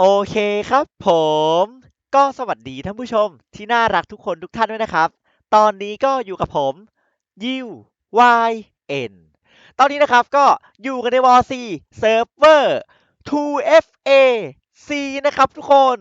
โอเคครับผมก็สวัสดีท่านผู้ชมที่น่ารักทุกคนทุกท่านด้วยนะครับ ตอนนี้ก็อยู่กับผมยิว Y N ตอนนี้นะครับก็อยู่กันในวอซีเซิร์ฟเวอร์ 2FA C นะครับทุกคน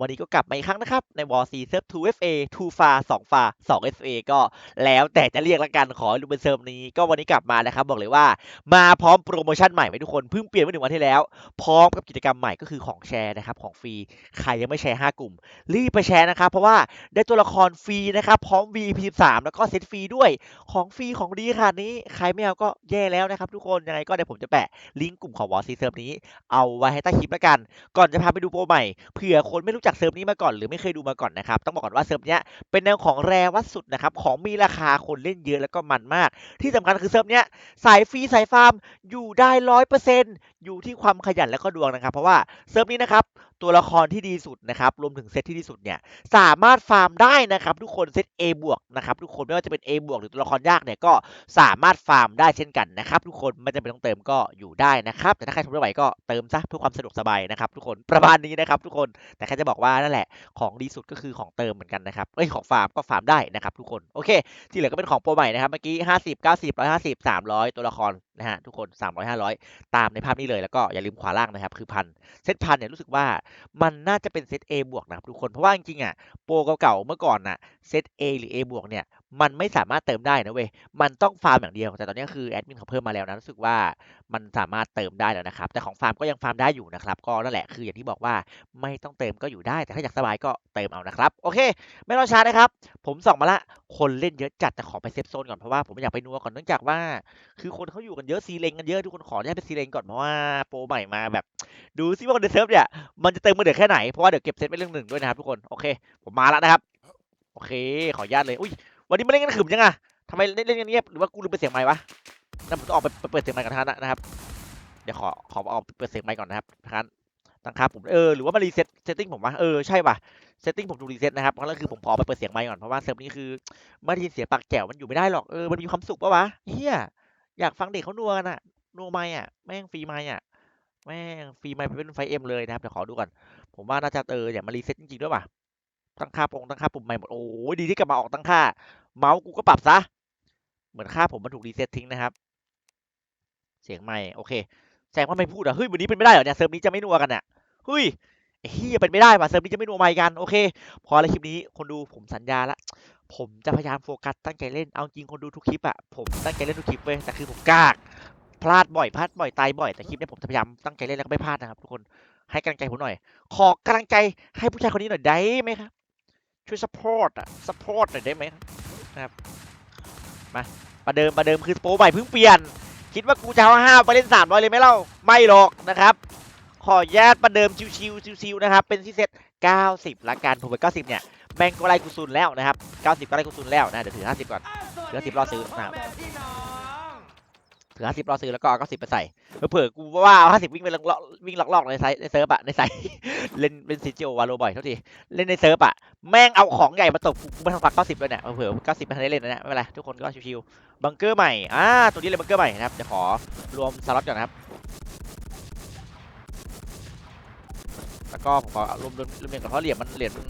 วันนี้ก็กลับมาอีกครั้งนะครับ ในวอ C เซิร์ฟ 2FA 2ฟา2ฟา 2 FA ก็แล้วแต่จะเรียกละกันขอให้ดูเป็นเซิร์ฟนี้ ก็วันนี้กลับมานะครับ บอกเลยว่ามาพร้อมโปรโมชั่นใหม่ไหมทุกคน เพิ่งเปลี่ยนเมื่อหนึ่งวันที่แล้ว พร้อมกับกิจกรรมใหม่ก็คือของแชร์นะครับ ของฟรี ใครยังไม่แชร์ 5 กลุ่ม รีบไปแชร์นะครับ เพราะว่าได้ตัวละครฟรีนะครับ พร้อม VIP 13 แล้วก็เซตฟรีด้วย ของฟรีของดีขนาดนี้ ใครไม่เอาก็แย่แล้วนะครับทุกคน ยังไงก็เดี๋ยวผมจะแปะลิงก์กลุ่มของวอซีเซิร์ฟนี้ เอาไว้ให้ใต้คลิปแล้วกัน ก่อนจะพาไปดูโปรใหม่เผื่อคนไม่รู้จักเซิร์ฟนี้มาก่อนหรือไม่เคยดูมาก่อนนะครับต้องบอกก่อนว่าเซิร์ฟเนี้ยเป็นแนวของแรวัดสุดนะครับของมีราคาคนเล่นเยอะแล้วก็มันมาก ที่สำคัญคือเซิร์ฟเนี้ยสายฟรีสายฟาร์มอยู่ได้ร้อยเปอร์เซ็นต์อยู่ที่ความขยันและก็ดวงนะครับ เพราะว่าเซิร์ฟนี้นะครับ ตัวละครที่ดีสุดนะครับรวมถึงเซตที่ดีสุดเนี่ยสามารถฟาร์มได้นะครับทุกคนเซต A บวกนะครับทุกคนไม่ว่าจะเป็น A บวกหรือตัวละครยากเนี่ยก็สามารถฟาร์มได้เช่นกันนะครับทุกคนไม่จำเป็นต้องเติมก็อยู่ได้นะครับแต่ถ้าใครทนไม่ไหวก็เติมซะเพื่อความสะดวกสบายนะครับทุกคนประมาณนี้นะครับทุกคนแต่แค่จะบอกว่านั่นแหละของดีสุดก็คือของเติมเหมือนกันนะครับเอ้ยของฟาร์มก็ฟาร์มได้นะครับทุกคนโอเค ที่เหลือก็เป็นของโปรใหม่นะครับเมื่อกี้50 90 150 300 ตัวละครนะฮะทุกคน 300 500 ตามในภาพนี้เลยแล้วก็อย่าลืมขวาล่างนะครับ คือพันเซตพันเนี่ยรู้สึกว่ามันน่าจะเป็นเซต A บวกนะครับทุกคนเพราะว่าจริงๆอะโปรเก่าๆเมื่อก่อนน่ะเซต A หรือ A บวกเนี่ย มันไม่สามารถเติมได้นะเว้ย มันต้องฟาร์มอย่างเดียว แต่ตอนนี้คือแอดมินเขาเพิ่มมาแล้วนะ รู้สึกว่ามันสามารถเติมได้แล้วนะครับ แต่ของฟาร์มก็ยังฟาร์มได้อยู่นะครับ ก็นั่นแหละ คืออย่างที่บอกว่าไม่ต้องเติมก็อยู่ได้ แต่ถ้าอยากสบายก็เติมเอานะครับ โอเค ไม่รอช้านะครับ ผมส่องมาละ คนเล่นเยอะจัดแต่ขอไปเซฟโซนก่อน เพราะว่าผมอยากไปนัวก่อนเนื่องจากว่า คือคนเขาอยู่กันเยอะซีเลงกันเยอะ ทุกคนขออนุญาตไปซีเลงก่อน เพราะว่าโปรใหม่มาแบบ ดูซิว่าคนในเซิร์ฟเนี่ย มันจะเติมมือเดือดแค่ไหน เพราะว่าเดี๋ยวเก็บเซตไปเรื่องหนึ่งด้วยนะครับทุกคน โอเค ผมมาแล้วนะครับ โอเค ขออนุญาตเลย อุ้ย วันนี้มาเล่นกันขึมยังอะทำไมเล่นเล่นกันเงียบหรือว่ากูลืมไปดเสียงไมค์วะนั่นผมต้องออกไปไปเปิดเสียงไมค์กันนะนนะครับ เดี๋ยวขอขอออกไปเปิดเสียงไมค์ก่อนนะครับนะครับตั้งค่าผมเออหรือว่ามารีเซ็ตเซตติ้งผมวะเออใช่ป่ะเซตติ้งผมถูกรีเซ็ตนะครับเพราะนั่นคือผมขอไปเปิดเสียงไมค์ก่อนเพราะว่าเซิร์ฟนี้คือไม่ได้ยินเสียงปากแจ๋วมันอยู่ไม่ได้หรอกเออมันมีความสุขปะวะเฮียอยากฟังเด็กเขานัวกันอะนัวไมค์อะแม่งฟรีไมค์อะแม่งฟรีไมค์เป็นไฟเอ็มเลยนะครับเดี๋ยวขอดูก่อนผมว่าน่าจะเอออย่ามารีเซ็ตจริงๆด้วยว่ะ ตั้งค่าปรงตั้งค่าปุ่มใหม่หมด โอ้ยดีที่กลับมาออกตั้งค่า เมาส์กูก็ปรับซะ เหมือนค่าผมมันถูกรีเซ็ตทิ้งนะครับ เสียงไมค์โอเคแสดงว่าไม่พูดอะเฮ้ยวันนี้เป็นไม่ได้เหรอเนี่ยเซิร์ฟนี้จะไม่นัวกันอะเฮ้ยเฮียเป็นไม่ได้ว่ะเซิร์ฟนี้จะไม่นัวไมค์กันโอเค พอแล้วคลิปนี้คนดูผมสัญญาละผมจะพยายามโฟกัสตั้งใจเล่นเอาจริงคนดูทุกคลิปอะผมตั้งใจเล่นทุกคลิปเว้ยแต่คือผมกากพลาดบ่อยพลาดบ่อยตายบ่อยแต่คลิปนี้ผมจะพยายามตั้งใจเล่นแล้วก็ไม่พลาดนะครับทุกคนให้กำลังใจผมหน่อย ขอกำลังใจให้ผู้ชายคนนี้หน่อยได้ไหมครับ ช่วย support อะ support หน่อยได้ไหมนะครับมาประเดิมประเดิมคือโปรใหม่เพิ่งเปลี่ยน คิดว่ากูจะเอาห้าไปเล่นสามร้อยเลยไหมเล่าไม่หรอกนะครับ ขอญาตประเดิมชิวๆชิวๆนะครับ เป็นที่เซต90ละกันผมไป90เนี่ยแมงก็ไล่กูซุนแล้วนะครับ90ก็ไล่กูซุนแล้วนะเดี๋ยวถือ50ก่อนถือ50รอซื้อนะครับ ถือ50รอซื้อแล้วก็เอา90ไปใส่เผื่อกูว่าเอา50วิ่งไปลอกวิ่งลอกๆในไซในเซิร์ฟอะในไซเล่นเป็นซิจิโอวาโลบ่อยเท่าทีเล่นในเซิร์ฟอะแม่งเอาของใหญ่มาตบกูไม่ทำฝัก90เลยเนี่ยเผื่อๆ90ไม่ทันได้เล่นนะเนี่ยไม่เป็นไรทุกคนก็ชิวๆบังเกอร์ใหม่อ่าตัวนี้เลยบังเกอร์ใหม่นะครับจะขอรวมสล็อตก่อนนะครับแล้วก็ผมขอรวมรวมรวมเหรียญก่อนเพราะเหรียญมันเหรียญมัน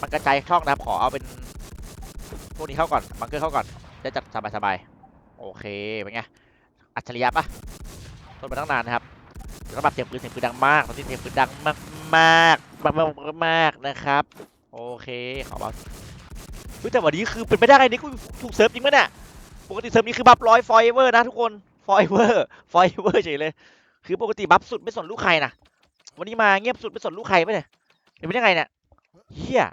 มันกระจายช่องนะครับขอเอาเป็นพวกนี้เข้าก่อนบังเกอร์เข้าก่อนจะจัดสบายสบายๆโอเคเป็นไง อัจฉริยะปะทนมาตั้งนานนะครับระดับเสียงปืนเสียงปืนดังมากตอนนี้เสียงปืนดังมากมากมากมากมากนะครับ โอเคขอบอกเฮ้ยแต่วันนี้คือเป็นไปได้ไงนี่กูถูกเซิร์ฟจริงไหมเนี่ยปกติเซิร์ฟนี้คือบัฟร้อยฟอยเวอร์นะทุกคนฟอยเวอร์ฟอยเวอร์เฉยเลย คือปกติบัฟสุดไม่สนลูกใครนะวันนี้มาเงียบสุดไม่สนลูกใครไปเนี่ยเป็นยังไงเนี่ยเฮีย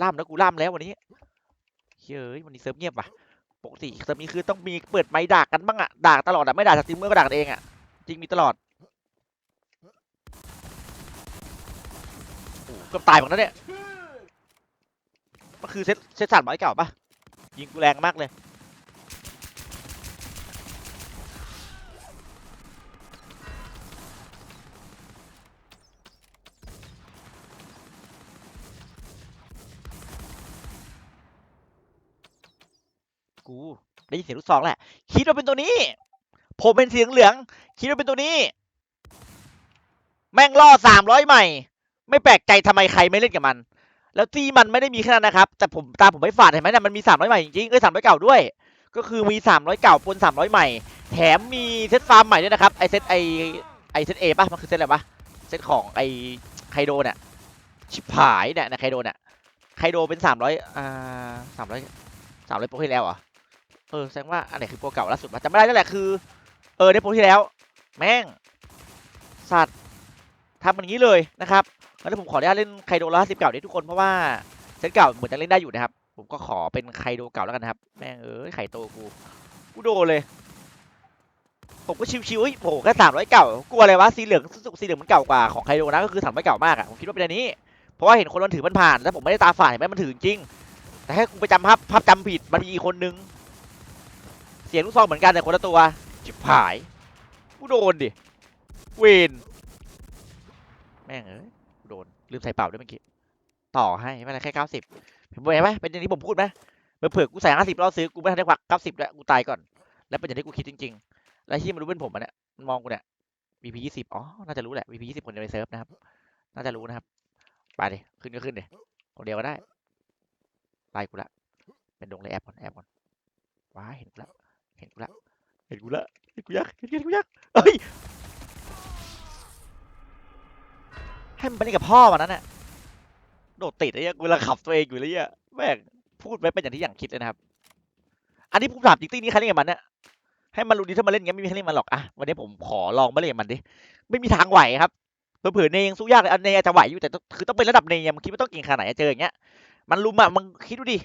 ล่ามแล้วกูล่ามแล้ววันนี้เฮ้ยวันนี้เซิร์ฟเงียบว่ะ ปกติเซิร์ฟนี้คือต้องมีเปิดไม้ด่ากันบ้างอะด่าตลอดอะไม่ด่าสตรีมเมื่อก็ด่ากันเองอะจริงมีตลอดโอ้เกือบตายหมดแล้วเนี่ยมันคือเซตเซตสามร้อยเก่าปะยิงกูแรงมากเลย กูได้ยินเสียลูกซองแหละ คิดว่าเป็นตัวนี้ ผมเป็นสีเหลือง คิดว่าเป็นตัวนี้ แม่งล่อสามร้อยใหม่ ไม่แปลกใจทำไมใครไม่เล่นกับมัน แล้วที่มันไม่ได้มีแค่นั้นนะครับ แต่ผมตาผมไม่ฝาดเห็นไหมนี่ยมันมีสามร้อยใหม่จริงๆเอ้ยสามร้อยเก่าด้วย ก็คือมีสามร้อยเก่าปนสามร้อยใหม่ แถมมีเซตฟาร์มใหม่ด้วยนะครับ ไอเซตไอไอเซตเอป่ะ มันคือเซตอะไรวะเซตของไอไคโดเนี่ยชิบหายเนี่ยนะไคโดเนี่ยไคโดเป็นสามร้อยอ่าสามร้อยสามร้อยโปรที่แล้วเหรอ เออแสดงว่าอันไหนคือโปรเก่าล่าสุดวะจำไม่ได้นั่นแหละคือ เออได้โปรที่แล้ว แม่ง สัตว์ทำมันอย่างนี้เลยนะครับงั้นผมขออนุญาตเล่นไคโดร้อยห้าสิบเก่านี้ทุกคนเพราะว่าเซตเก่าเหมือนจะเล่นได้อยู่นะครับ ผมก็ขอเป็นไคโดเก่าแล้วกันนะครับ แม่งเอ้ยไข่โตกูกูโดนเลยผมก็ชิวๆเฮ้ยโอ้โหแค่สามร้อยเก่ากลัวอะไรวะสีเหลืองสึกสีเหลืองมันเก่ากว่าของไคโดนะก็คือสามร้อยเก่ามากอะผมคิดว่าเป็นอันนี้ เพราะว่าเห็นคนมันถือมันผ่านแล้วผมไม่ได้ตาฝาดเห็นไหมมันถือจริงแต่ให้กูไปจำภาพภาพจำผิดมันมีอีกคนนึง เสียงลูกซองเหมือนกันแต่คนละตัวชิบหายกูโดนดิเวนแม่งเอ้ยกูโดนลืมใส่เป่าด้วยเมื่อกี้ต่อให้ไม่เป็นไรแค่เก้าสิบผมบอกไหมเป็นอย่างที่ผมพูดไหมเผื่อกูใส่ห้าสิบเรอบซื้อกูไม่ทันได้ควักเก้าสิบแล้วกูตายก่อน แล้วเป็นอย่างที่กูคิดจริง ๆ แล้วที่มันรู้เป็นผมอะเนี่ยมันมองกูเนี่ย VP ยี่สิบอ๋อน่าจะรู้แหละ VP ยี่สิบคนจะไปเซิร์ฟนะครับน่าจะรู้นะครับไปดิขึ้นก็ขึ้นดิคนเดียวก็ได้ไล่กูละเป็นดงเลยแอบก่อนแอบก่อนว้าเห็นกูละ เห็นกูละเห็นกูละเห็นกูยักเห็นกูยักเฮ้ยให้มันไปเล่นกับพ่อมันนั้นน่ะโดดติดไอ้เหี้ยเวลาขับตัวเองอยู่เลยอะแม่งพูดไว้เป็นอย่างที่อย่างคิดเลยนะครับ อันนี้ผมถามจริงๆนี่ใครเล่นกับมันเนี่ยให้มันรู้ดีถ้ามาเล่นงั้ไม่มีใครเล่นมันหรอกอะวันนี้ผมขอลองมาเล่นมันดิไม่มีทางไหวครับเผื่อเนยยังสู้ยากเลยอันเนยอาจจะไหวอยู่แต่คือต้องเป็นระดับเนยมันคิดว่าต้องเก่งขนาดไหนอะเจออย่างเงี้ย มันลุมอะมึงคิดดูดิ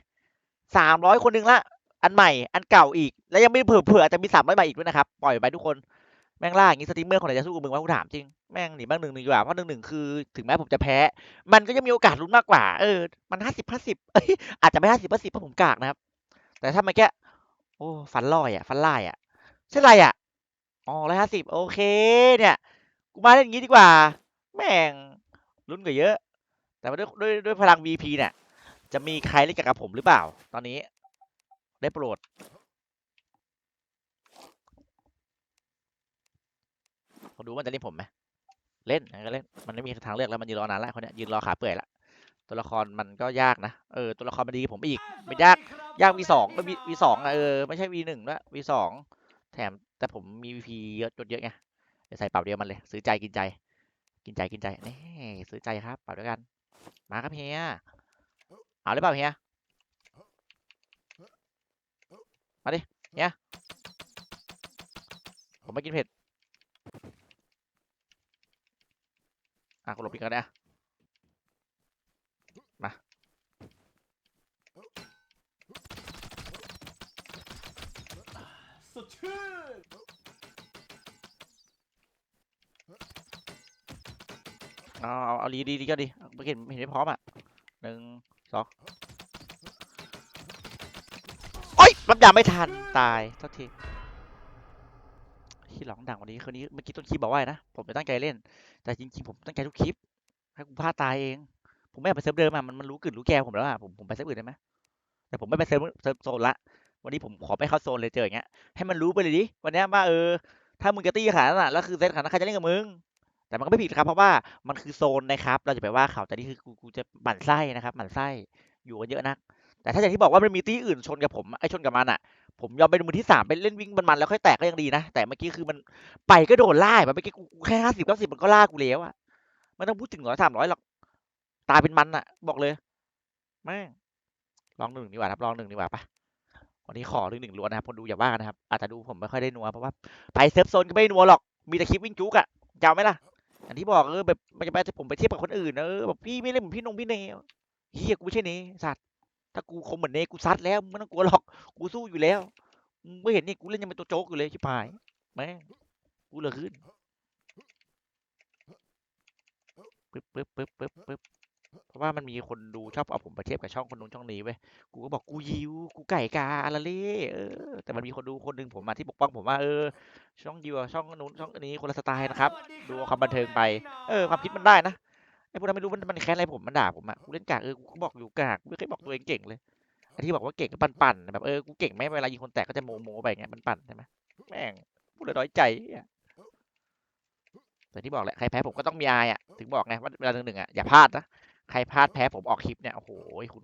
สามร้อยคนหนึ่งละ อันใหม่อันเก่าอีก แล้วยังไม่เผื่อเผื่ออาจจะมีสามร้อยใบอีกด้วยนะครับ ปล่อยไปทุกคนแม่งล่าอย่างงี้สตรีมเมอร์คนไหนจะสู้กับมึงวะกูถามจริงแม่งหนีบ้างหนึ่งหนึ่งดีกว่าเพราะหนึ่งหนึ่งคือถึงแม้ผมจะแพ้ มันก็ยังมีโอกาสลุ้นมากกว่า เออ มันห้าสิบห้าสิบเอ้ยอาจจะไม่ห้าสิบห้าสิบเพราะผมกากนะครับ แต่ถ้ามันแค่โอ้ฟันลอยอะฟันล่ายอะใช่ไรอะอ๋อร้อยห้าสิบโอเค เนี่ยกูมาเล่นอย่างนี้ดีกว่า แม่งลุ้นกว่าเยอะ แต่ด้วยด้วยด้วยพลัง VP เนี่ยจะมีใครเล่นกับผมหรือเปล่า ตอนนี้ ได้โปรดเขาดูว่ามันจะเล่นผมไหม เล่นงั้นก็เล่น มันไม่มีทางเลือกแล้วมันยืนรอนานแล้วคนนี้ยืนรอขาเปื่อยละ ตัวละครมันก็ยากนะ เออ ตัวละครมันดีผมอีกไม่ยาก ยาก V สองวีวีสองอะเออ ไม่ใช่ V หนึ่งด้วย V สองแถม แต่ผมมี VP เยอะจนเยอะไงเดี๋ยวใส่เป่าเดียวมันเลย ซื้อใจกินใจ กินใจกินใจ นี่ ซื้อใจครับ เป่าด้วยกัน มาครับเฮีย เอาเลยเปล่าเฮีย มาดิเฮียผมไม่กินเผ็ด อะกูหลบอีกแล้วนะมา สดชื่นเอาเอาเอาดีดีดีก็ดีไม่เห็นไม่เห็นไม่พร้อมอะหนึ่งสอง โอ๊ยรับยาไม่ทันตายโทักทีที่ร้องดังวันนี้คืนนี้เมื่อกี้ต้นคลิปบอกว่าไงนะผมจะตั้งใจเล่น แต่จริงๆผมตั้งใจทุกคลิปให้กูพลาดตายเอง ผมไม่ไปเซิร์ฟเดิมอะมันมันรู้กึ่นรู้แกวผมแล้วอะผมผมไปเซิร์ฟอื่นได้ไหมแต่ผมไม่ไปเซิร์ฟเซิร์ฟโซนละวันนี้ผมขอไม่เข้าโซนเลยเจออย่างเงี้ยให้มันรู้ไปเลยดิวันนี้ว่าเออถ้ามึงจะตี้ขนาดนั้นอะแล้วคือเซตขนาดนั้นใครจะเล่นกับมึงแต่มันก็ไม่ผิดครับเพราะว่ามันคือโซนนะครับ เราจะไปว่าเขาแต่นี่คือกูกูจะหมั่นไส้นะครับหมั่นไส้อยู่กันเยอะนัก แต่ถ้าอย่างที่บอกว่ามันมีตี้อื่นชนกับผมไอ้ชนกับมันอะ ผมยอมเป็นมือที่สามไปเล่นวิ่งมันๆแล้วค่อยแตกก็ยังดีนะ แต่เมื่อกี้คือมันไปก็โดนล่าแบบเมื่อกี้กูแค่ห้าสิบเก้าสิบมันก็ล่ากูแล้วอะไม่ต้องพูดถึงร้อยสามร้อยหรอกตายเป็นมันอะ บอกเลยแม่งลองหนึ่งดีกว่าครับลองหนึ่งดีกว่าปะวันนี้ขอหนึ่งหนึ่งล้วนนะครับคนดูอย่าว่ากันนะครับ อาจจะดูผมไม่ค่อยได้นัวเพราะว่าไปเซฟโซนก็ไม่นัวหรอกมีแต่คลิปวิ่งจุกอะจะเอาไหมล่ะอย่างที่บอกเออแบบมันจะไปผมไปเทียบกับคนอื่นเออแบบพี่ไม่เล่นเหมือนพี่นงพี่เนยเฮียกูไม่ใช่เนยสัตว์ ถ้ากูคมเหมือนเนยกูซัดแล้วมึงไม่ต้องกลัวหรอกกูสู้อยู่แล้วมึงไม่เห็นนี่กูเล่นยังเป็นตัวโจ๊กอยู่เลยชิบหายแม่งกูเหลือขึ้นปึ๊บปึ๊บปึ๊บปึ๊บปึ๊บเพราะว่ามันมีคนดูชอบเอาผมไปเทียบกับช่องคนนู้นช่องนี้เว้ยกูก็บอกกูยิวกูไก่กาอะไรเล่เออแต่มันมีคนดูคนหนึ่งผมมาที่ปกป้องผมว่าเออ ช่องยิวอะช่องนู้นช่องนี้คนละสไตล์นะครับ ดูความบันเทิงไป เออ ความคิดมันได้นะไอ้ พวกนั้นไม่รู้มันมันแค้นอะไรผมมันด่าผมอะกูเล่นกากเออกูบอกอยู่กากกูไม่เคยบอกตัวเองเก่งเลยไอ้ที่บอกว่าเก่งก็ปั่นๆแบบเออกูเก่งไหมเวลายิงคนแตกก็จะโมโมไปอย่างเงี้ยมันปั่นใช่ไหมแม่งพูดแล้วน้อยใจแต่ที่บอกแหละใครแพ้ผมก็ต้องมีอายอะถึงบอกไงว่าเวลาหนึ่งหนึ่งอะอย่าพลาดนะใครพลาดแพ้ผมออกคลิปเนี่ยโอ้โหคุณ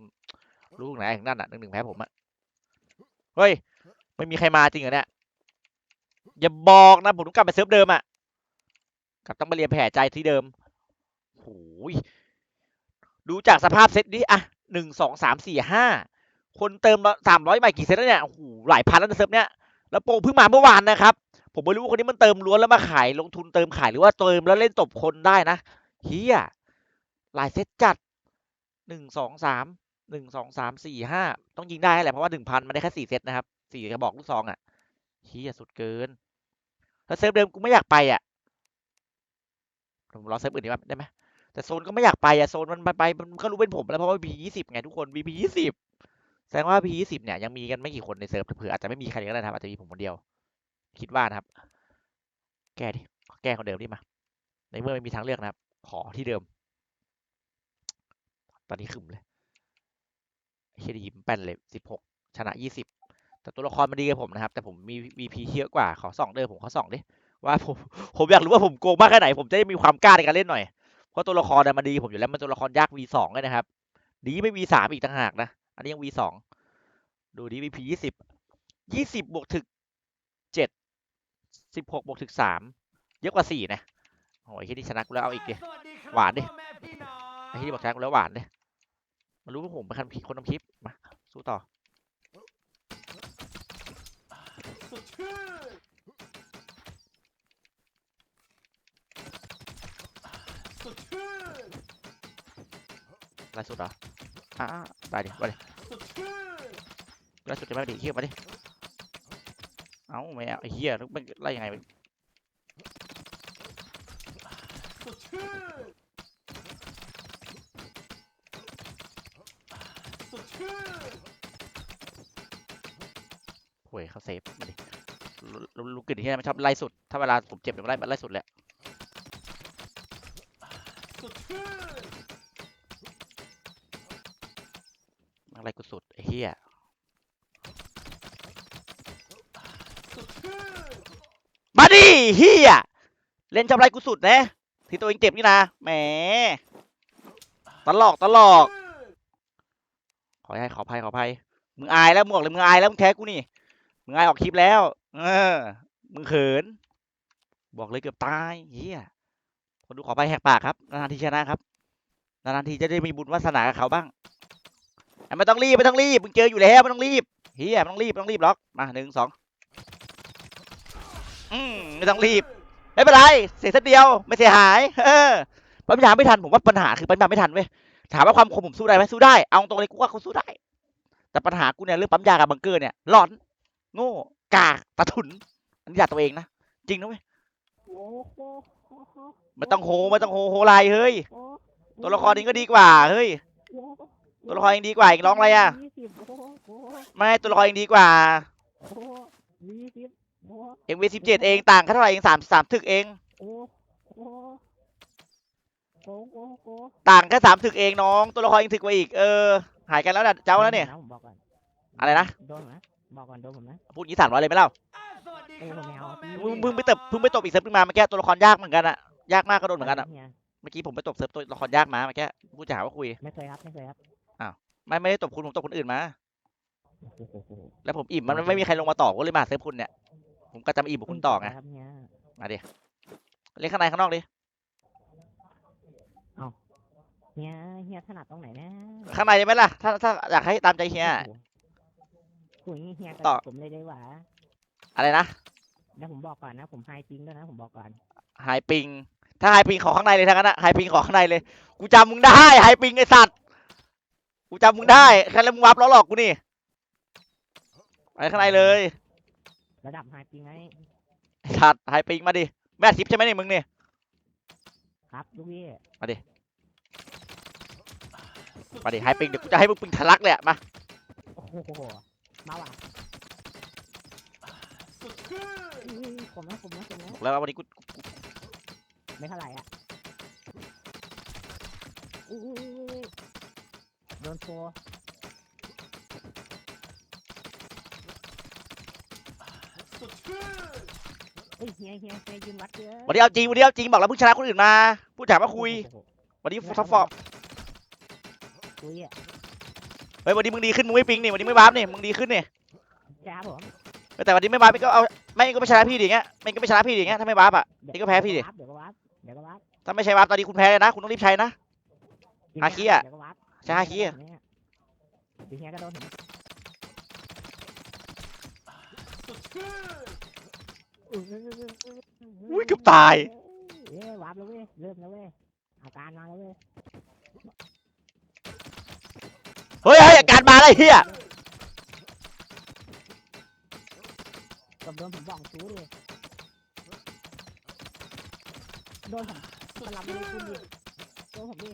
รู้ไหนถึงนั่นอะหนึ่งหนึ่งแพ้ผมอะเฮ้ยไม่มีใครมาจริงเหรอเนี่ยอย่าบอกนะผมต้องกลับไปเซิร์ฟเดิมอะกลับต้องมาเรียนแผลใจที่เดิม โอ้โหดูจากสภาพเซตนี้อะหนึ่งสองสามสี่ห้าคนเติมสามร้อยใหม่กี่เซตแล้วเนี่ยโอ้โหหลายพันแล้วนะเซิร์ฟเนี้ยแล้วโปรเพิ่งมาเมื่อวานนะครับ ผมไม่รู้ว่าคนนี้มันเติมล้วนแล้วมาขายลงทุนเติมขายหรือว่าเติมแล้วเล่นตบคนได้นะเฮียหลายเซตจัดหนึ่งสองสามหนึ่งสองสามสี่ห้าต้องยิงได้แหละเพราะว่าหนึ่งพันมันได้แค่สี่เซตนะครับสี่กระบอกลูกซองอะเฮียสุดเกินถ้าเซิร์ฟเดิมกูไม่อยากไปอะผมรอเซิร์ฟอื่นดีกว่าได้ไหม แต่โซนก็ไม่อยากไปอะโซนมันไปมันก็รู้เป็นผมแล้วเพราะว่า VP ยี่สิบไงทุกคน VP ยี่สิบแสดงว่า VP ยี่สิบเนี่ยยังมีกันไม่กี่คนในเซิร์ฟเผื่ออาจจะไม่มีใครก็ได้ครับอาจจะมีผมคนเดียว คิดว่านะครับ แก้ดิแก้คนเดิมดิมา ในเมื่อไม่มีทางเลือกนะครับ ขอที่เดิม ตอนนี้ขึมเลยเฮียดียิ้มแป้นเลยสิบหกชนะยี่สิบแต่ตัวละครมันดีกับผมนะครับ แต่ผมมี VP เยอะกว่าขอส่องเดิมผมขอส่องดิว่าผมผมอยากรู้ว่าผมโกงมากแค่ไหน ผมจะได้มีความกล้าในการเล่นหน่อย เพราะตัวละครมันดีผมอยู่แล้วมันตัวละครยาก V2 เลยนะครับ ดีไม่ V3 อีกต่างหากนะ อันนี้ยัง V2 ดูดิ VP ยี่สิบยี่สิบบวกถึกเจ็ดสิบหกบวกถึกสามเยอะกว่าสี่นะ โอ้ยที่นี่ชนะกูแล้วเอาอีกดิหวานดิไอ้ที่บอกชนะกูแล้วหวานดิมันรู้ว่าผมเป็นคนทำคลิปมาสู้ต่อ ไล่สุดเหรออ่าได้ดิมาดิไล่สุดจะไม่ดิเฮียมาดิ เอ้าไม่เอาไอ้เฮียนึกมันไล่ยังไงวะโว้ยเขาเซฟมาดิลูลูกกึ่นที่มันชอบไล่สุด ถ้าเวลาผมเจ็บเดี๋ยวมันไล่มันไล่สุดแหละ อะไรกูสุดไอ้เหี้ยมาดิ เฮียเล่นจำไรกูสุดนะที่ตัวเองเจ็บนี่นะแหมตลอกตลอก ขอให้ขอภัยขอภัยมึงอายแล้วมึงบอกเลยมึงอายแล้วมึงแท้กูนี่มึงอายออกคลิปแล้ว เออ มึงเขิน บอกเลยเกือบตายเฮียคนดูขอไปแหกปากครับนานๆทีชนะครับนานๆทีจะได้มีบุญวาสนากับเขาบ้างอะไม่ต้องรีบไม่ต้องรีบมึงเจออยู่แล้วไม่ต้องรีบเฮียไม่ต้องรีบไม่ต้องรีบหรอกมาหนึ่งสอง อืมไม่ต้องรีบ ไม่เป็นไร เสียสักเดียว ไม่เสียหาย เออปั๊มยาไม่ทัน ผมว่าปัญหาคือปั๊มยาไม่ทันเว้ย ถามว่าความคมผมสู้ได้ไหมสู้ได้ เอาตรงเลยกูว่ากูสู้ได้ แต่ปัญหากูเนี่ยเรื่องปั๊มยากับบังเกอร์เนี่ยหลอน โง่ กากตะถุน อันนี้ด่าตัวเองนะ จริงนะเว้ยไม่ต้องโหไม่ต้องโหโหลายเฮ้ย ตัวละครนี้ก็ดีกว่า เฮ้ย ตัวละครยังดีกว่าอีกร้องอะไรอะ ไม่ตัวละครยังดีกว่า โอ้โหยี่สิบโอ้โหเอ็งวีสิบเจ็ดเองต่างแค่เท่าไหร่เองสามสามถึกเอง โอ้โหโอ้โหโอ้โหต่างแค่สามถึกเองน้องตัวละครยังถึกกว่าอีกเออหายกันแล้วนะเจ้าแล้วเนี่ย ผมบอกก่อนอะไรนะ โดนไหมบอกก่อนโดนผมนะพูดงี้สามร้อยเลยไหมเล่าโอ้ผมไม่เอาพี่มึงมึงไปตบเพิ่งไปตบอีกเซิร์ฟนึงมาเมื่อกี้ตัวละครยากเหมือนกันอะยากมากก็โดนเหมือนกันอะเฮียเมื่อกี้ผมไปตบเซิร์ฟตัวละครยากมาเมื่อกี้พูดจะหาว่าคุยไม่เคยครับ ไม่เคยครับไม่ไม่ได้ตบคุณผมตบคนอื่นมา โอ้โหแล้วผมอิ่มมันไม่มีใครลงมาต่อก็เลยมาหาเซิร์ฟคุณเนี่ย ผมก็จะมาอิ่มกับคุณต่อไงครับเฮียมาดิเล่นข้างในข้างนอกดิเฮียเฮียถนัดตรงไหนนะข้างในได้ไหมล่ะถ้าถ้าอยากให้ตามใจเฮียโอ้โหคุยเฮียต่ต่อผมเลยได้หว่าอะไรนะแล้วผมบอกก่อนนะ ผมไฮจริงด้วยนะผมบอกก่อนไฮปิง ถ้าไฮปิงขอข้างในเลยทั้งนั้นอะไฮปิงขอข้างในเลย กูจำมึงได้ไฮปิงไอสัตว์กูจำมึงได้แค่แล้วมึงวับล้อหลอกกูนี่ไปข้างในเลย ระดับไฮจริงไงไอสัตว์ไฮปิงมาดิแม่ทิปใช่ไหมเนี่ยมึงเนี่ยครับลูกพี่มาดิมาดิไฮปิงเดี๋ยวกูจะให้มึงปิงทะลักเลยอะมาโอ้โหมาว่ะอุ้ยผมนะผมนะผมนะบอกแล้วว่าวันนี้กูไม่เท่าไหร่อะอุ้ยโดนโฟ เฮ้ยเฮียเฮียเฮียยืนวัดเยอะวันนี้เอาจริงวันนี้เอาจริงบอกแล้วเพิ่งชนะคนอื่นมาพูดจามาคุยโอ้โหวันนี้เนี่ยท็อปฟอร์มคุยอะเฮ้ยวันนี้มึงดีขึ้นมึงไม่ปิงนี่วันนี้ไม่บ้าบนี่มึงดีขึ้นนี่ใช่ครับผมแต่วันนี้ไม่บ้าบก็เอาไม่ก็ไม่ชนะพี่ดิอย่างเงี้ยไม่ก็ไม่ชนะพี่ดิอย่างเงี้ยถ้าไม่บ้าบอะ นี่ก็แพ้พี่ดิ เดี๋ยวก็วัดเดี๋ยวก็วัดถ้าไม่ใช่บ้าบตอนนี้คุณแพ้เลยนะ คุณต้องรีบใช้นะเดี๋ยวก็วัดฮาคิอะเดี๋ยวก็วัดใช่ฮาคิอะ เดี๋ยวเฮียก็โดนผม อุ้ยเกือบตายเอ้ยวับแล้วเว้ยเริ่มแล้วเว้ยอาการมาแล้วเว้ยเฮ้ยเฮ้ยอาการมาเลยเฮียกับโดนผมบอกชู้ดิโดนผมสลับไม่ได้คุณดิโดนผมดิ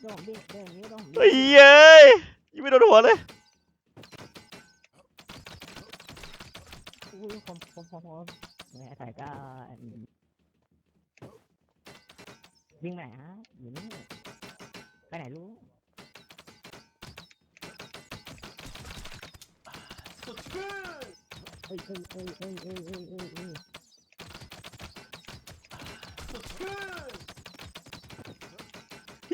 โดนผมดิโดนอย่างนี้โดนผมดิเฮ้ยเอ้ยยังไม่โดนหัวเลย้ยผมผมผมผมเนี่ยแต่ก็วิ่งไปไหนฮะอยู่นี่ไปไหนรู้เอ้ยเอ้ยเอ้ยเอ้ยเอ้ยเอ้ยเอ้ยเอ้ย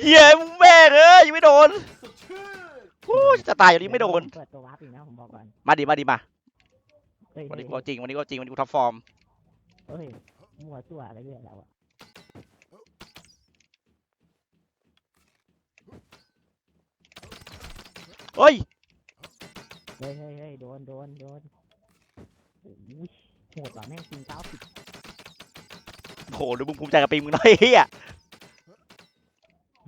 เฮียมึงแม่งเอ้ยยังไม่โดนโอ้ยจะตายอยู่นี้ไม่โดนเปิดตัววาร์ปอีกนะผมบอกก่อน มาดิมาดิมา เฮ้ยวันเฮ้นี้ยกูเอาจริงวันนี้กูเอาจริงวันนี้กูท็อปฟอร์มเฮ้ยมั่วตัวอะไรเรื่อยแล้วอะเฮ้ยเฮ้ยเฮ้ยเฮ้ยโดนโดนโดนอุ้ยโหดว่ะแม่งจริงเก้าสิบโหดูมึงภูมิใจกับปิงมึงหน่อยเฮีย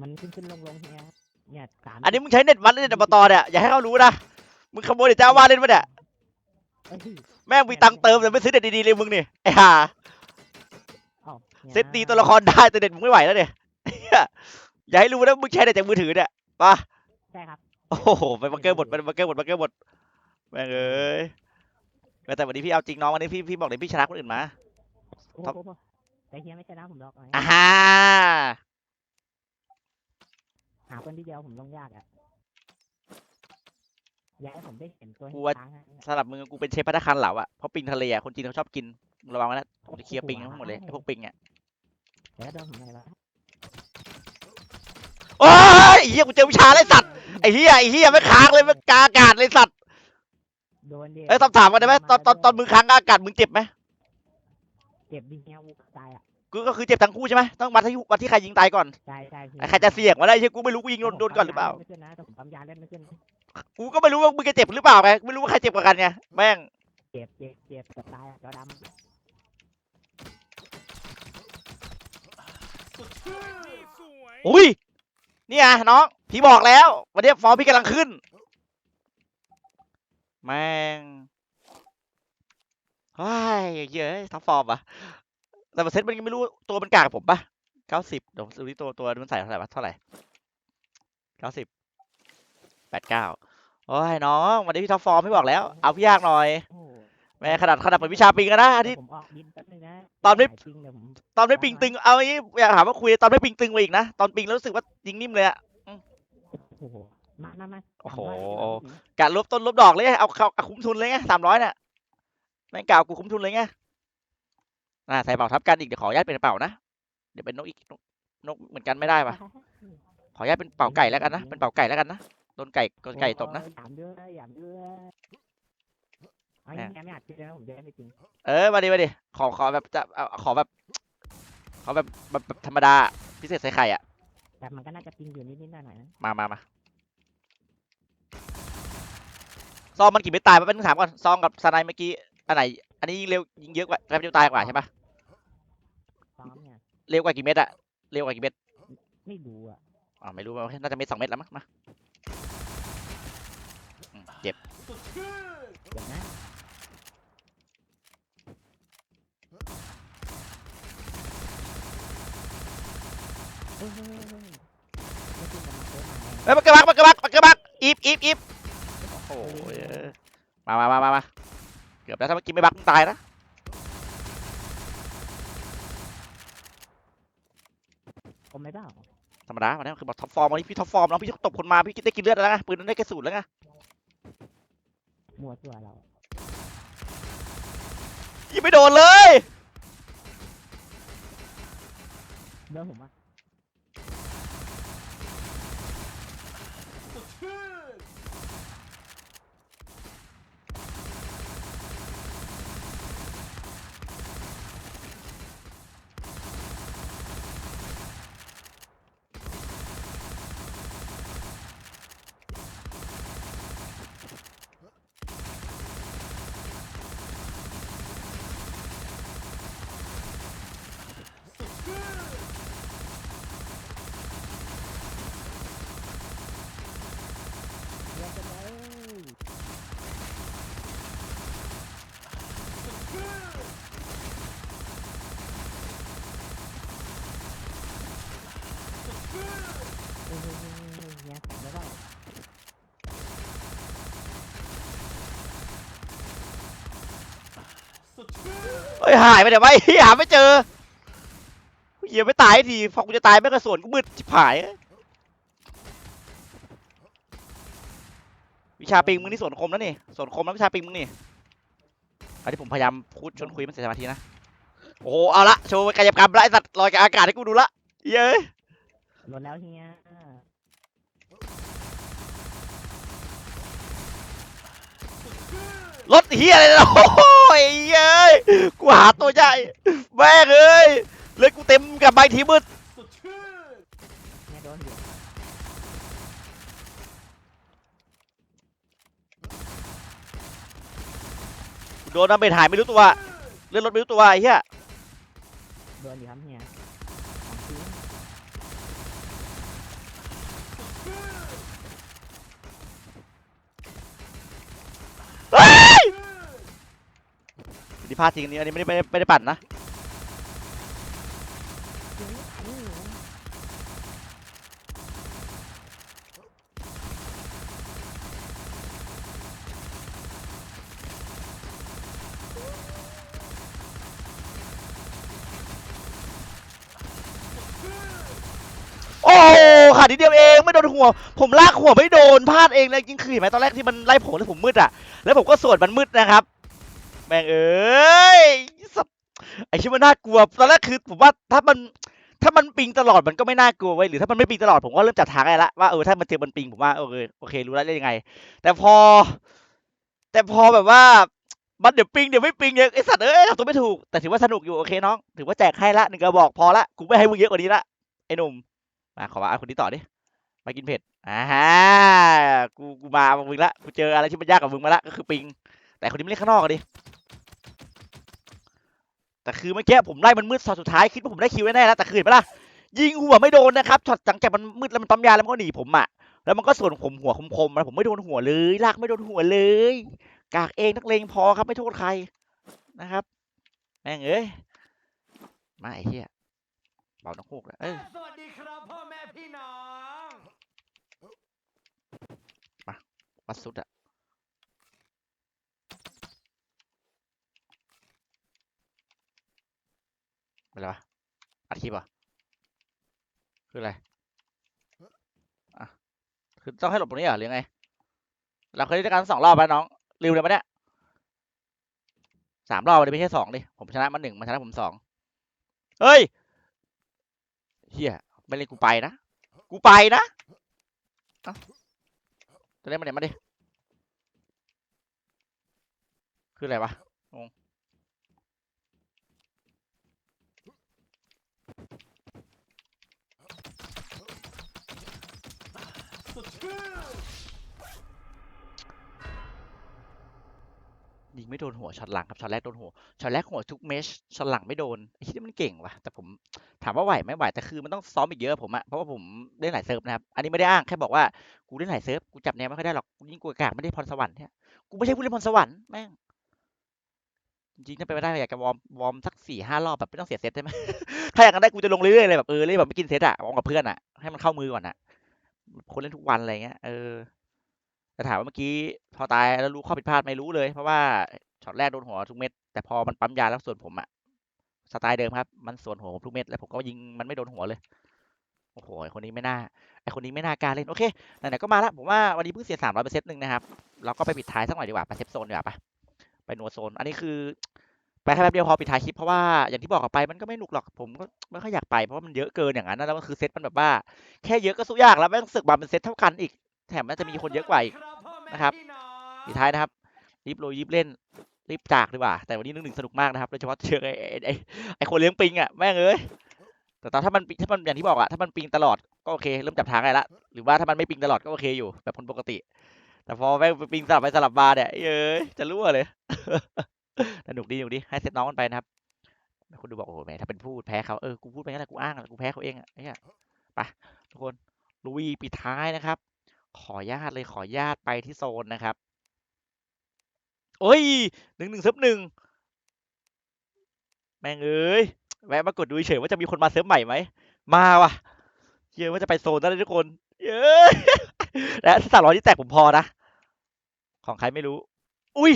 มันขึ้นขึ้นลงลงเนี่ยเนี่ยสามอันนี้มึงใช้เน็ตวัดหรือเน็ตอบตเนี่ยอย่าให้เขารู้นะมึงขโมยเด็กเจ้าอาว่าสเล่นปะเนี่ยเอ้ย แม่งมีตังค์เติมแต่ไม่ซื้อเด็ดดีๆเลยมึงนี่ไอ้ห่าเอ้านี่ยเซตตีตัวละครได้แต่เด็ดมึงไม่ไหวแล้วเนี่ยเหี้ยอย่าให้รู้นะมึงใช้เด็ดจากมือถือเนี่ยมาใช่ครับโอ้โหไปบังเกอร์หมดไปบังเกอร์หมดบังเกอร์หมดแม่งเอ้ยแต่วันนี้พี่เอาจริงน้องวันนี้พี่พี่บอกเลยพี่ชนะคนอื่นมา โอ้ครับโหแต่เฮียไม่ชนะผมหรอกอ่าฮ่าหาคนที่เดียวผมลงยากอะอ ยากให้ผมได้เห็นตัวกูว่า ช้างอะสำหรับมึงกูเป็นเชฟพัตตาคารเหลาอะเพราะปิงทะเลอะคนจีนเขาชอบกินมึงระวังไว้นะกูจะเคลียร์ปิงทั้งหมดเลยไอ้พวกปิงอะเดี๋ยวโดนผมอะไรวะโอ้ยไอ้เหี้ยกูเจอวิชาเลยสัตว์ไอ้เหี้ยไอ้เหี้ยไม่ค้างเลยไม่กลางอากาศเลยสัตว์โดนดิเอ้ยตอบถามกันได้ไหมตอนตอนตอนมึงค้างกลางอากาศมึงเจ็บไหมเจ็บดิเฮียวูตายอะกูก็คือเจ็บทั้งคู่ใช่ไหมต้องวัดที่วัดที่ใครยิงตายก่อนใช่ใช่พี่ไอ้ใครจะเสี่ยงมาได้ใช่กูไม่รู้กูยิงโดนโดนก่อนหรือเปล่า ไม่ขึ้นนะแต่ผมปั๊มยาเล่นไม่ขึ้นนะ กูก็ไม่รู้ว่ามึงจะเจ็บหรือเปล่าไงไม่รู้ว่าใครเจ็บกว่ากันไงแม่งเจ็บเจ็บเจ็บเกือบตายอะจอดำอุ้ยเนี่ยน้องพี่บอกแล้ววันนี้ฟอร์มพี่กำลังขึ้น แม่งเฮ้ยเยอะท็อปฟอร์มอะแต่เปอร์เซ็นต์มันยังไม่รู้ตัวมันกากผมปะเก้าสิบเดี๋ยวดูที่ตัวตัวมันใส่เท่าไหร่วะเท่าไหร่เก้าสิบ แปดเก้าโอ้ยน้องวันนี้พี่ท็อปฟอร์มพี่บอกแล้ว เอาพี่ยากหน่อยโอ้โหแม่ขนาดขนาดเปิดวิชาปิงกันนะอันเดี๋นี้ยวผมออกบินแป๊บนึงนะตอนไม่หายจริงเดี๋ยวผมตอนไม่ปิงตึงเอาอย่างนี้อยากถามว่าคุยตอนไม่ปิงตึงไปอีกนะ ตอนปิงแล้วรู้สึกว่ายิงนิ่มเลยอะโอ้โหมามามาโอ้โหสามร้อยกะลบต้นลบดอกเลยเอาเอาเอาคุ้มทุนเลยไงสามร้อยเนี่ยแม่งกล่าวกูคุ้มทุนเลยไงอ่าใส่เป่าทับกันอีกเดี๋ยวขออนุญาตเป็นเป่านะเดี๋ยวเป็นนกอีกนกนกเหมือนกันไม่ได้ปะขออนุญาตเป็นเป่าไก่แล้วกันนะเป็นเป่าไก่แล้วกันนะ โดนไก่โดนไก่ตบนะโอ้ยหยามด้วยหยามด้วยเอาแหม่อย่างนี้ไม่อัดคลิปเลยนะผมจะได้ไม่จริงเออมาดิมาดิขอขอแบบจะเอาขอแบบขอแบบแบบแบบธรรมดาพิเศษใส่ไข่อะ แต่มันก็น่าจะจริงอยู่นิดๆหน่อยๆนะมามามาซองมันกี่เม็ดตายมาเป็นงถามก่อนซองกับสไนเมื่อกี้อันไหน อันนี้ยิงเร็วยิงเยอะกว่าแป๊บเดียวตายกว่าใช่ปะซ้อมเนี่ยเร็วกว่ากี่เม็ดอะเร็วกว่ากี่เม็ดไม่ดูอะอ๋อไม่รู้ว่าน่าจะเม็ดสองเม็ดแล้วมั้งมา อืมเจ็บเดี๋ยวนะเฮ้ยเฮ้ยเฮ้ยเฮ้ยไม่จริงกับมาเจอมาเฮ้ยมันกระบักมันกระบักมันกระบักอีฟอีฟอีฟโอ้ยเออมามามามามาเกือบแล้วถ้าเมื่อกี้ไม่บักมึงตายนะผมไม่เปล่า ธรรมดาวันนี้คือบอกท็อปฟอร์มวันนี้พี่ท็อปฟอร์มแล้วพี่ตบคนมาพี่กินได้กินเลือดแล้วไงปืนนั้นได้กระสุนแล้วไงมัวตัวเรายิงไม่โดนเลยเดินผมอะ หายไปเดี๋ยวไปเหี้ยหาไม่เจอเหี้ยไม่ตายทีพอกูจะตายไม่กระสวนกูมืดชิบหาย วิชาปิงมึงนี่สวนคมแล้วนี่สวนคมแล้ววิชาปิงมึงนี่อันนี้ผมพยายามพูดชวนคุยมันเสียสมาธินะโอ้โหเอาละโชว์กายกรรมละไอสัตว์ลอยกับอากาศให้กูดูละเย้ยลดแล้วเฮีย รถเฮียอะไรเนี่ยโอ้ยเย้ยกูหาตัวใหญ่แม่งเอ้ยเลยกูเต็มกับใบทีมืดเนี่ยโดนอยู่กูโดนน้ำเบ็ดหายไม่รู้ตัวเลื่อนรถไม่รู้ตัวไอ้เหี้ยโดนอยู่ครับเฮียของจริง เฮ้ย นี่พลาดจริงอันนี้อันนี้ไม่ได้ไม่ได้ไม่ได้ปั่นนะโอ้ขาดนิดเดียวเองไม่โดนหัว ผมลากหัวไม่โดนพลาดเองเลยยิงคือเห็นไหมตอนแรกที่มันไล่ผมแล้วผมมืดอะแล้วผมก็สวนมันมืดนะครับ แม่งเอ้ยสัตว์ไอชิมันน่ากลัวตอนแรกคือผมว่าถ้ามันถ้ามันปิงตลอดมันก็ไม่น่ากลัวไว้หรือถ้ามันไม่ปิงตลอดผมก็เริ่มจัดทางได้ละว่าเออถ้ามันเจอมันปิงผมว่าโอเคโอเครู้แล้วได้ยังไง แต่พอ แต่พอแบบว่ามันเดี๋ยวปิงเดี๋ยวไม่ปิงเนี่ยไอสัตว์เอ้ยทำตัวไม่ถูกแต่ถือว่าสนุกอยู่โอเคน้องถือว่าแจกให้ละหนึ่งกระบอกพอละกูไม่ให้มึงเยอะกว่านี้ละไอหนุ่มมาขอว่าคนนี้ต่อดิมากินเผ็ดอ่าฮะกูกูมามึงละกูเจออะไรที่มันยากกว่ามึงมาละก็คือปิง แต่คนนี้ไม่เล่นข้างนอกดิ แต่คือเมื่อกี้ผมไล่มันมืดช็อตสุดท้ายคิดว่าผมได้คิวแน่ๆแล้วแต่คือเห็นปะล่ะยิงหัวไม่โดนนะครับช็อตหลังจากมันมืดแล้วมันปั๊มยาแล้วมันก็หนีผมอะแล้วมันก็ส่วนผมหัวคมๆนะผมไม่โดนหัวเลยลากไม่โดนหัวเลยกากเองนักเลงพอครับไม่โทษใครนะครับแม่งเอ้ยมาไอ้เหี้ยเบาน้องฮูกแล้วเอ้ยสวัสดีครับพ่อแม่พี่น้องวัดสุดอะ เป็นไรวะอัดคลิปเหรอะคืออะไรอะคือต้องให้หลบตรงนี้เหรอหรือไง เราเคยเล่นด้วยกันสองรอบแล้วน้องริวเลยปะเนี่ยสามรอบเลยไม่ใช่สองดิผมชนะมันหนึ่งมันชนะผมสองเฮ้ยเฮียไม่เล่นกูไปนะกูไปนะจะเล่นมาเนี่ยมาดิคืออะไรวะงง ยิงไม่โดนหัวช็อตหลังครับช็อตแรกโดนหัวช็อตแรกหัวทุกเมชช็อตหลังไม่โดนไอ้ที่มันเก่งว่ะแต่ผมถามว่าไหวไหมไหวแต่คือมันต้องซ้อมอีกเยอะผมอะเพราะว่าผมเล่นหลายเซิร์ฟนะครับอันนี้ไม่ได้อ้างแค่บอกว่ากูเล่นหลายเซิร์ฟกูจับแนวไม่ค่อยได้หรอกกูยิ่งกลัวกากไม่ได้พรสวรรค์เนี่ยกูไม่ใช่ผู้เล่นพรสวรรค์แม่งจริงถ้าไปไม่ได้อยากจะวอร์มวอร์มสักสี่ห้ารอบแบบไม่ต้องเสียเซตได้ไหมถ้าอยางนั้นได้กูจะลงเรื่อยๆเลยแบบเออเล่นแบบไม่กินเซตอะวอร์มกับเพื่อนอะให้มันเข้ามือก่อนอะ คนเล่นทุกวันอะไรเงี้ยเออแต่ถามว่าเมื่อกี้พอตายแล้วรู้ข้อผิดพลาดไหม่รู้เลย เพราะว่าช็อตแรกโดนหัวทุกเม็ดแต่พอมันปั๊มยาแล้วส่วนผมอะสไตล์เดิมครับ มันส่วนหัวผมทุกเม็ดแล้วผมก็ยิงมันไม่โดนหัวเลยโอ้โหคนนี้ไม่น่าไอคนนี้ไม่น่ากล้าเล่นโอเคไหนๆก็มาแล้วผมว่าวันนี้เพิ่งเสียสามร้อยเปอร์เซ็นต์หนึ่งนะครับเราก็ไปปิดท้ายสักหน่อยดีกว่าไปเซฟโซนดีกว่าไปไปนัวโซน อันนี้คือ ไปแค่แป๊บเดียวพอปิดท้ายคลิปเพราะว่าอย่างที่บอกกันไปมันก็ไม่หนุกหรอกผมก็ไม่ค่อยอยากไปเพราะว่ามันเยอะเกินอย่างนั้นแล้วมันคือเซตมันแบบว่า แค่เยอะก็สู้ยากแล้วแม่งสึกมาเป็นเซตเท่ากันอีก แถมมันจะมีคนเยอะกว่าอีกนะครับปิดท้ายนะครับรีบโรยรีบเล่นรีบจากดีกว่า แต่วันนี้นึ่งหนึ่งสนุกมากนะครับโดยเฉพาะเชือกไอ้ไอ้ไอ้ไอ้คนเลี้ยงปิงอะแม่งเอ้ยแต่ถ้ามันถ้ามันอย่างที่บอกอะถ้ามันปิงตลอดก็โอเคเริ่มจับทางได้ละหรือว่าถ้ามันไม่ปิงตลอดก็โอเคอยู่แบบคนปกติ แต่พอแม่งปิงสลับไปสลับมาเนี่ยเอ้ยจะรั่วเลย สนุกดีสนุกดีให้เซตน้องกันไปนะครับคุณดูบอกโอ้โหแหมถ้าเป็นพูดแพ้เขาเออกูพูดไปงั้นแหละกูอ้างอะกูแพ้เขาเองอะไอ้เหี้ยไปทุกคนลุยปิดท้ายนะครับ ขอญาตเลยขอญาตไปที่โซนนะครับโอ้ยหนึ่งหนึ่งเซิร์ฟหนึ่งแม่งเอ้ยแวะมากดดูเฉยว่าจะมีคนมาเซิร์ฟใหม่ไหมมาว่ะเยอะว่าจะไปโซนได้ทุกคนเย้ยและสามร้อยที่แตกผมพอนะของใครไม่รู้ อุ้ย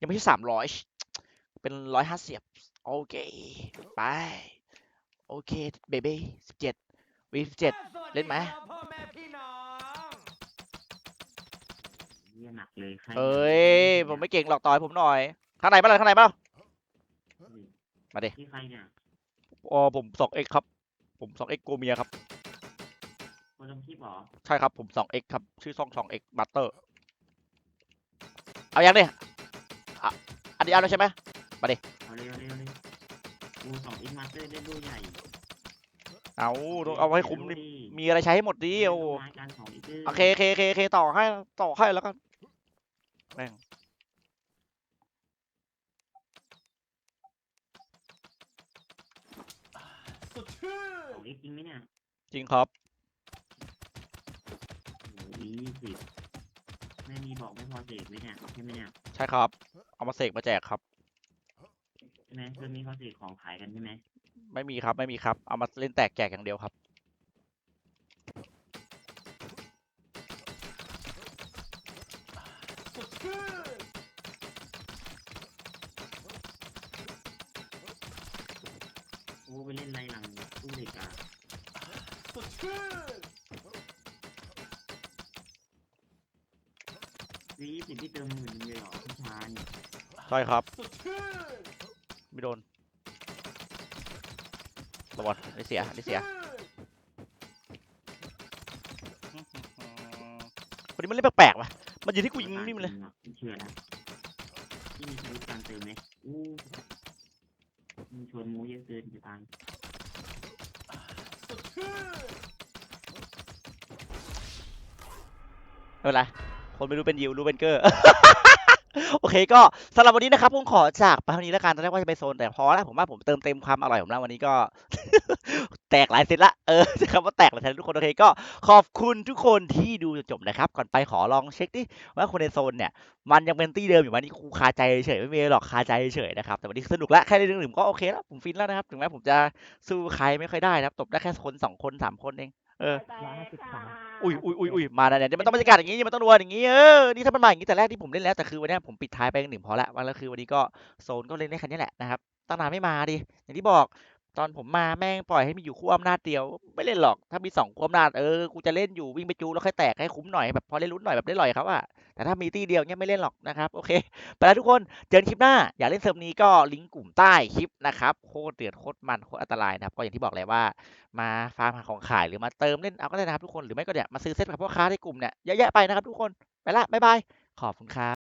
ยังไม่ใช่สามร้อยเป็นร้อยห้าสิบโอเค ไป โอเค เบเบ้สิบเจ็ดวีสิบเจ็ดเล่นไหมพ่อแม่พี่น้องเยี่ยหนักเลยใครเอ้ย ผมไม่เก่งหรอกต่อยผมหน่อย ข้างในบ้างข้างในบ้างมาดิที่ใครเนี่ยอ๋อผมสองเอ็กครับ ผมสองเอ็กโกเมียครับคนทำคลิปเหรอ ใช่ครับ ผมสองเอ็กครับ ชื่อช่องสองเอ็กบัตเตอร์ เอายังเนี่ย อะอันนี้เอาแล้วใช่ไหมเอาเร็วเอาเร็วเอาเร็วกูสองอินมาสเตอร์ได้ดูใหญ่เอาต้องเอาให้คุ้มดิเร็วดิมีอะไรใช้ให้หมดดิโอ้รายการของอีกโอเคโอเคโอเคโอเคต่อให้ต่อให้แล้วกันแม่งสดชื่นของอีกจริงไหมเนี่ยจริงครับโอ้โหยี่สิบ ไม่มีบอกไม่พอเสกเลยเนี่ยใช่ไหมเนี่ยใช่ครับ เอามาเสกมาแจกครับ ใช่ไหมเพื่อนมีเขาเสกของขายกันใช่ไหมไม่มีครับไม่มีครับ เอามาเล่นแตกแจกอย่างเดียวครับสดชื่นโอ้ไปเล่นไรหลังตู้เด็กอะ สดชื่น วียี่สิบที่เติมหมื่นหนึงเลยเหรอพี่ชายใช่ครับสดชื่นไม่โดนระวังไม่เสียไม่เสียคนนี้มันเล่นแปลกๆว่ะมันอยู่ที่กูยิงมันนี่มันเลยเชื่อนะที่มีสวิตช์การเติมไหมอู้มึงชวนมูเยอะเกินจะตายสดชื่นไม่เป็นไร คนไม่รู้เป็นยิวรู้เป็นเกอร์ โอเคก็สำหรับวันนี้นะครับผมขอจากไปเท่านี้แล้วกันตอนแรกว่าจะไปโซนแต่พอแล้วผมว่าผมเติมเต็มความอร่อยผมแล้ววันนี้ก็ แตกหลายเซตละเออคำว่าแตกหลายเซตทุกคนโอเคก็ขอบคุณทุกคนที่ดูจนจบนะครับ ก่อนไปขอลองเช็คดิว่าคนในโซนเนี่ย มันยังเป็นตี้เดิมอยู่ไหมนี่ครูคาใจเฉยไม่มีหรอกคาใจเฉยนะครับแต่วันนี้สนุกแล้วแค่ได้เรื่องหนึ่งก็โอเคแล้วผมฟินแล้วนะครับถึงแม้ผมจะสู้ใครไม่ค่อยได้นะครับตบได้แค่คนสองคนสามคนเอง เออ ร้อยห้าสิบสาม อุ้ยอุ้ยอุ้ยอุ้ยมาแล้วเนี่ยเดี๋ยวมันต้องบรรยากาศอย่างนี้มันต้องดวลอย่างนี้เออนี่ถ้ามันมาอย่างนี้แต่แรกที่ผมเล่นแล้วแต่คือวันเนี้ยผมปิดท้ายไปหนึ่งพอละวันแล้วคือวันนี้ก็โซนก็เล่นได้แค่นี้แหละนะครับตั้งนานไม่มาดิอย่างที่บอก ตอนผมมาแม่งปล่อยให้มีอยู่คู่อำนาจเดียว ไม่เล่นหรอก ถ้ามีสองคู่อำนาจเออกูจะเล่นอยู่วิ่งไปจูแล้วค่อยแตกให้คุ้มหน่อยแบบพอเล่นลุ้นหน่อยแบบได้ลอยเขาอะแต่ถ้ามีตี้เดียวเนี่ยไม่เล่นหรอกนะครับโอเคไปแล้วทุกคนเจอกันคลิปหน้า อยากเล่นเซิร์ฟนี้ก็ลิงก์กลุ่มใต้คลิปนะครับโคตรเดือดโคตรมันโคตรอันตรายนะครับก็อย่างที่บอกเลยว่า มาฟาร์มหาของขายหรือมาเติมเล่นเอาก็ได้นะครับทุกคนหรือไม่ก็เนี่ยมาซื้อเซ็ตกับพ่อค้าในกลุ่มเนี่ยเยอะแยะไปนะครับทุกคนไปละบ๊ายบายขอบคุณครับ